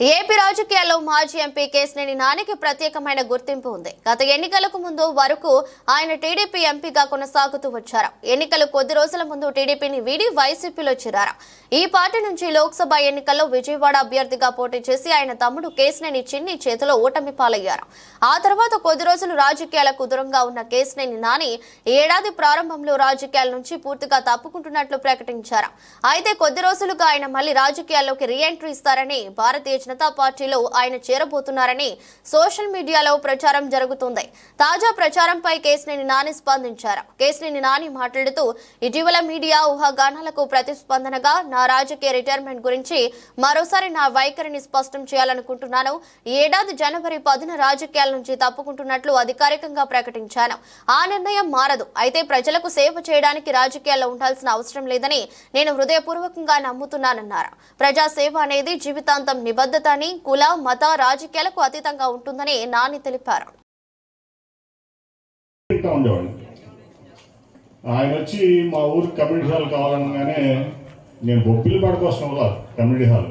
AP రాజకీయాల్లో మాజీ MP Kesineni నానికి ప్రత్యేకమైన గుర్తింపు ఉంది. గత ఎన్నికలకు ముందు వరకు ఆయన టీడీపీ ఎంపీగా కొనసాగుతూ వచ్చారు. ఎన్నికలు కొద్ది రోజుల ముందు టీడీపీని వీడి వైసీపీలో చేరారు. ఈ పార్టీ నుంచి లోక్సభ ఎన్నికల్లో విజయవాడ అభ్యర్థిగా పోటీ చేసి ఆయన తమ్ముడు కేసినేని చిన్ని చేతిలో ఓటమి పాలయ్యారు. ఆ తర్వాత కొద్ది రోజులు రాజకీయాలకు దూరంగా ఉన్న కేసినేని నాని ఏడాది ప్రారంభంలో రాజకీయాల నుంచి పూర్తిగా తప్పుకుంటున్నట్లు ప్రకటించారు. అయితే కొద్ది రోజులుగా ఆయన మళ్ళీ రాజకీయాల్లోకి రీఎంట్రీ ఇస్తారని భారతీయ జనతా పార్టీలో ఆయన చేరబోతున్నారని సోషల్ మీడియాలో ప్రచారం జరుగుతుంది. తాజా ప్రచారంపై కేసినేని నాని స్పందించారు. కేసినేని నాని మాట్లాడుతూ ఇటీవల మీడియా ఊహాగానాలకు ప్రతిస్పందనగా నా రాజకీయ రిటైర్మెంట్ గురించి మరోసారి నా వైఖరిని స్పష్టం చేయాలనుకుంటున్నాను. ఏడాది జనవరి పదిన రాజకీయాల నుంచి తప్పుకుంటున్నట్లు అధికారికంగా ప్రకటించాను. ఆ నిర్ణయం మారదు. అయితే ప్రజలకు సేవ చేయడానికి రాజకీయాల్లో ఉండాల్సిన అవసరం లేదని నేను హృదయపూర్వకంగా నమ్ముతున్నానన్నారు. ప్రజాసేవ అనేది జీవితాంతం నిబద్ధ అని కుల మత రాజకీయాలకు అతీతంగా ఉంటుందని నాని తెలిపారు. ఆయన వచ్చి మా ఊరికి కమ్యూనిటీ హాల్ కావాలనగానే నేను బొబ్బిలిపాడు కోసం రా కమ్యూనిటీ హాల్.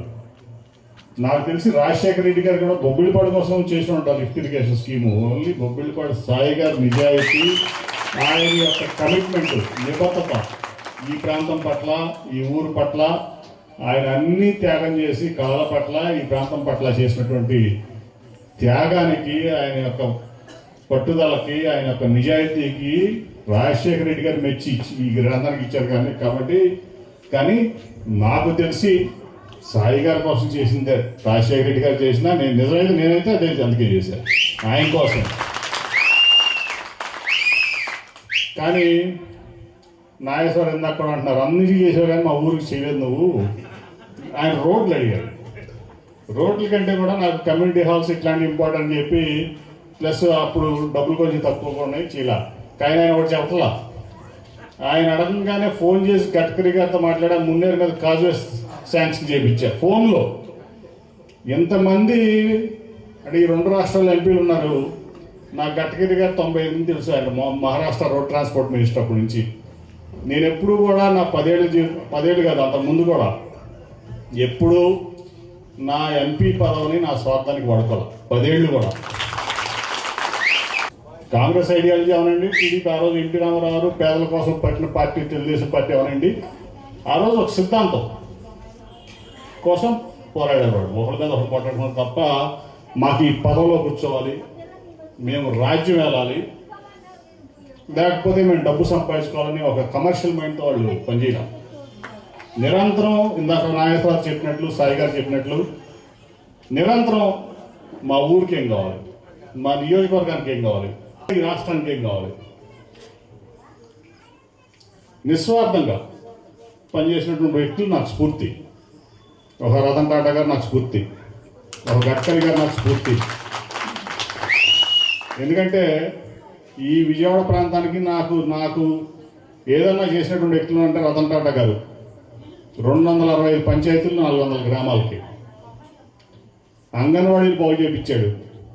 నాకు తెలిసి రాజశేఖర రెడ్డి గారు కూడా బొబ్బిలిపాడు కోసం చేసి ఉంటారు lift irrigation scheme. Only Bobbilipadu Sai గారు నిజాయితీ ఆయన యొక్క కమిట్మెంట్ నిబద్ధత ఈ ప్రాంతం పట్ల ఈ ఊరు పట్ల ఆయన అన్ని త్యాగం చేసి కళల పట్ల ఈ ప్రాంతం పట్ల చేసినటువంటి త్యాగానికి ఆయన యొక్క పట్టుదలకి ఆయన యొక్క నిజాయితీకి రాజశేఖర రెడ్డి గారు మెచ్చి ఈ గ్రంథానికి ఇచ్చారు కానీ కాబట్టి కానీ నాకు తెలిసి సాయి గారి కోసం చేసిందే రాజశేఖర రెడ్డి గారు చేసినా నేను నిజమైతే నేనైతే అదే అందుకే చేశాను ఆయన కోసం. కానీ నాగేశ్వరం ఇందాక కూడా అంటున్నారు అన్నిటికీ చేసావు కానీ మా ఊరికి చేయలేదు నువ్వు. ఆయన రోడ్లు అడిగారు. రోడ్ల కంటే కూడా నాకు కమ్యూనిటీ హాల్స్ ఇట్లాంటి ఇంపార్టెంట్ అని చెప్పి ప్లస్ అప్పుడు డబ్బులు కొంచెం తక్కువగా ఉన్నాయి చీలా. కానీ ఆయన ఒకటి చెప్పలా ఆయన అడగంగానే ఫోన్ చేసి గడ్కరీ గారితో మాట్లాడా మున్నేరు మీద కాజు శాంక్షన్ చేయించారు. ఫోన్లో. ఎంతమంది అంటే ఈ రెండు రాష్ట్రాల ఎంపీలు ఉన్నారు. నాకు గడ్కరీ గారు తొంభై ఎనిమిది తెలుసు ఆయన. మహారాష్ట్ర రోడ్ ట్రాన్స్పోర్ట్ మినిస్టర్ అప్పటి నుంచి. నేను ఎప్పుడు కూడా నా పదేళ్ళు జీ పదేళ్ళు కాదు అంత ముందు కూడా ఎప్పుడు నా ఎంపీ పదవిని నా స్వార్థానికి వాడుకోవాలి పదేళ్ళు కూడా. కాంగ్రెస్ ఐడియాలజీ అవనండి టీడీపీ ఆ రోజు ఎన్టీ రామారావు పేదల కోసం పట్టిన పార్టీ తెలుగుదేశం పార్టీ అవనండి. ఆ రోజు ఒక సిద్ధాంతం. కోసం పోరాడేవాడు ఒకరి మీద ఒకరు పోరాడుకున్నారు తప్ప మాకు ఈ పదవిలో కూర్చోవాలి మేము రాజ్యం వెళ్ళాలి లేకపోతే మేము డబ్బు సంపాదించుకోవాలని ఒక కమర్షియల్ మైండ్తో వాళ్ళు పనిచేయడం. నిరంతరం ఇందాక నాగేశ్వరరావు చెప్పినట్లు సాయి గారు చెప్పినట్లు నిరంతరం మా ఊరికి ఏం కావాలి? మా నియోజకవర్గానికి ఏం కావాలి? ఈ రాష్ట్రానికి ఏం కావాలి? నిస్వార్థంగా పనిచేసినటువంటి వ్యక్తులు నాకు స్ఫూర్తి. ఒక రతన్ టాటా గారు నాకు స్ఫూర్తి. ఒక గడ్కరీ గారు నాకు స్ఫూర్తి. ఎందుకంటే ఈ విజయవాడ ప్రాంతానికి నాకు నాకు ఏదన్నా చేసినటువంటి వ్యక్తులు అంటే రతన్ టాటా గారు. రెండు వందల అరవై ఐదు పంచాయతీలు నాలుగు వందల గ్రామాలకి. అంగన్వాడీలు బాగు చేయించాడు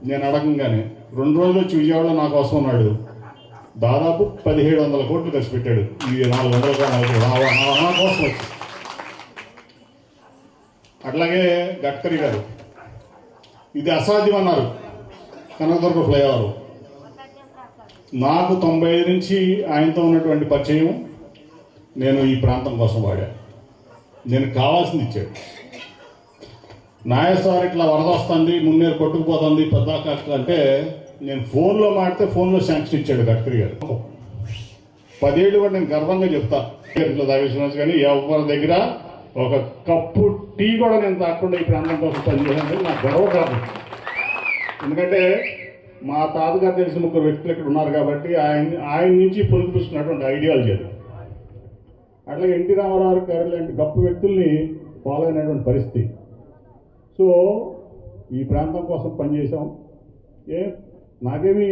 నేను అడగంగానే రెండు రోజులు వచ్చి విజయవాడలో నా కోసం ఉన్నాడు. దాదాపు పదిహేడు వందల కోట్లు ఖర్చు పెట్టాడు. ఈ నాలుగు వందల గ్రామాలకు నా కోసం వచ్చి. అట్లాగే గడ్కరీ గారు. ఇది అసాధ్యం అన్నారు. కనకదుర్గ ఫ్లైఓవర్. నాకు తొంభై ఐదు నుంచి ఆయనతో ఉన్నటువంటి పరిచయం నేను ఈ ప్రాంతం కోసం వాడా. నేను కావాల్సింది ఇచ్చాడు. నాయస్వారి ఇట్లా వరద వస్తుంది మున్నేరు కొట్టుకుపోతుంది పెద్దాక అంటే నేను ఫోన్లో మాడితే ఫోన్లో శాంక్షన్ ఇచ్చాడు గడ్కరీ గారు. పదేళ్ళు కూడా నేను గర్వంగా చెప్తా. ఇట్లా తాగేసిన కానీ ఎవరి దగ్గర ఒక కప్పు టీ కూడా నేను తాకుండా ఈ ప్రాంతం కోసం పనిచేయాలని నాకు గర్వ కాదు ఎందుకంటే మా తాతగారు తెలిసిన ముగ్గురు వ్యక్తులు ఇక్కడ ఉన్నారు కాబట్టి ఆయన ఆయన నుంచి పొందుపుస్తున్నటువంటి ఐడియాలజీ అది అట్లాగే ఎన్టీ రామారావు గారు లాంటి గొప్ప వ్యక్తుల్ని ఫాలో అయినటువంటి పరిస్థితి. సో ఈ ప్రాంతం కోసం పనిచేసాం ఏ నాకేమి